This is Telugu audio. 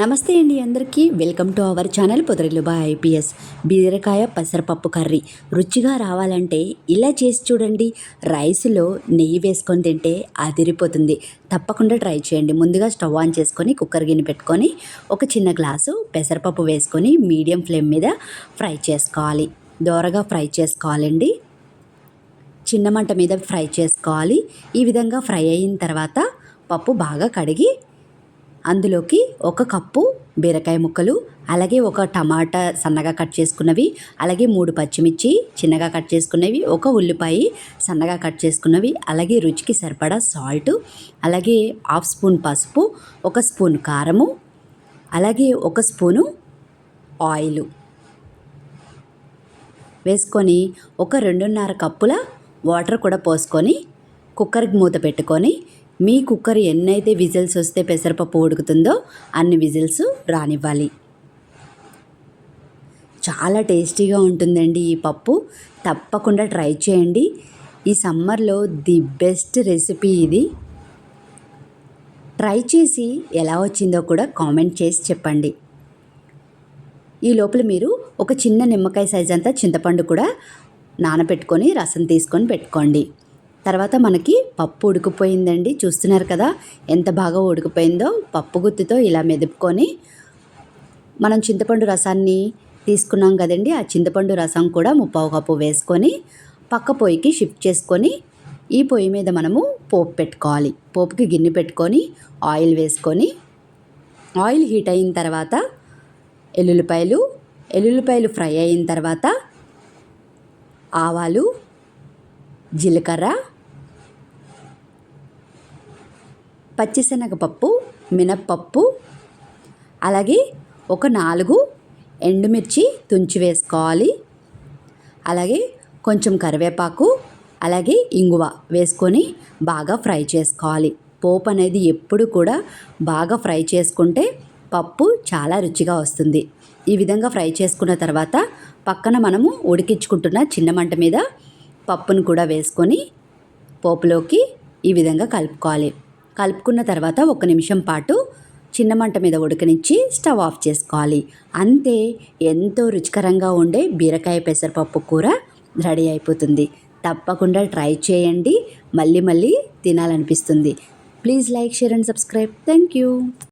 నమస్తే అండి అందరికీ. వెల్కమ్ టు అవర్ ఛానల్ పొదరిలుబా ఐపీఎస్. బీరకాయ పెసరపప్పు కర్రీ. రుచిగా రావాలంటే ఇలా చేసి చూడండి. రైస్లో నెయ్యి వేసుకొని తింటే అదిరిపోతుంది. తప్పకుండా ట్రై చేయండి. ముందుగా స్టవ్ ఆన్ చేసుకొని కుక్కర్ గిన్నె పెట్టుకొని ఒక చిన్న గ్లాసు పెసరపప్పు వేసుకొని మీడియం ఫ్లేమ్ మీద ఫ్రై చేసుకోవాలి. దోరగా ఫ్రై చేసుకోవాలండి. చిన్న మంట మీద ఫ్రై చేసుకోవాలి. ఈ విధంగా ఫ్రై అయిన తర్వాత పప్పు బాగా కడిగి అందులోకి ఒక కప్పు బీరకాయ ముక్కలు అలాగే ఒక టమాటా సన్నగా కట్ చేసుకున్నవి అలాగే మూడు పచ్చిమిర్చి చిన్నగా కట్ చేసుకున్నవి ఒక ఉల్లిపాయ సన్నగా కట్ చేసుకున్నవి అలాగే రుచికి సరిపడా సాల్ట్ అలాగే హాఫ్ స్పూన్ పసుపు ఒక స్పూన్ కారము అలాగే ఒక స్పూను ఆయిల్. వేసుకొని ఒక రెండున్నర కప్పుల వాటర్ కూడా పోసుకొని కుక్కర్కి మూత పెట్టుకొని మీ కుక్కర్ ఎన్నైతే విజిల్స్ వస్తే పెసరపప్పు ఉడుకుతుందో అన్ని విజిల్స్ రానివ్వాలి. చాలా టేస్టీగా ఉంటుందండి ఈ పప్పు. తప్పకుండా ట్రై చేయండి. ఈ సమ్మర్లో ది బెస్ట్ రెసిపీ ఇది. ట్రై చేసి ఎలా వచ్చిందో కూడా కామెంట్ చేసి చెప్పండి. ఈ లోపల మీరు ఒక చిన్న నిమ్మకాయ సైజ్ అంతా చింతపండు కూడా నానబెట్టుకొని రసం తీసుకొని పెట్టుకోండి. తర్వాత మనకి పప్పు ఉడికిపోయిందండి. చూస్తున్నారు కదా ఎంత బాగా ఉడికిపోయిందో పప్పు గుత్తితో ఇలా మెదుపుకొని మనం చింతపండు రసాన్ని తీసుకున్నాం కదండి. ఆ చింతపండు రసం కూడా ముప్పావు కప్పు వేసుకొని పక్క పొయ్యికి షిఫ్ట్ చేసుకొని ఈ పొయ్యి మీద మనము పోపు పెట్టుకోవాలి. పోపుకి గిన్నె పెట్టుకొని ఆయిల్ వేసుకొని ఆయిల్ హీట్ అయిన తర్వాత ఎల్లుల్లిపాయలు ఎల్లుల్లిపాయలు ఫ్రై అయిన తర్వాత ఆవాలు జీలకర్ర పచ్చిశనగపప్పు మినప్పప్పు అలాగే ఒక నాలుగు ఎండుమిర్చి తుంచి వేసుకోవాలి. అలాగే కొంచెం కరివేపాకు అలాగే ఇంగువ వేసుకొని బాగా ఫ్రై చేసుకోవాలి. పోపు అనేది ఎప్పుడు కూడా బాగా ఫ్రై చేసుకుంటే పప్పు చాలా రుచిగా వస్తుంది. ఈ విధంగా ఫ్రై చేసుకున్న తర్వాత పక్కన మనము ఉడికించుకుంటున్న చిన్న మంట మీద పప్పును కూడా వేసుకొని పోపులోకి ఈ విధంగా కలుపుకోవాలి. కలుపుకున్న తర్వాత ఒక నిమిషం పాటు చిన్న మంట మీద ఉడకనిచ్చి స్టవ్ ఆఫ్ చేసుకోవాలి. అంతే ఎంతో రుచికరంగా ఉండే బీరకాయ పెసరపప్పు కూర రెడీ అయిపోతుంది. తప్పకుండా ట్రై చేయండి. మళ్ళీ మళ్ళీ తినాలనిపిస్తుంది. Please like share and subscribe. Thank you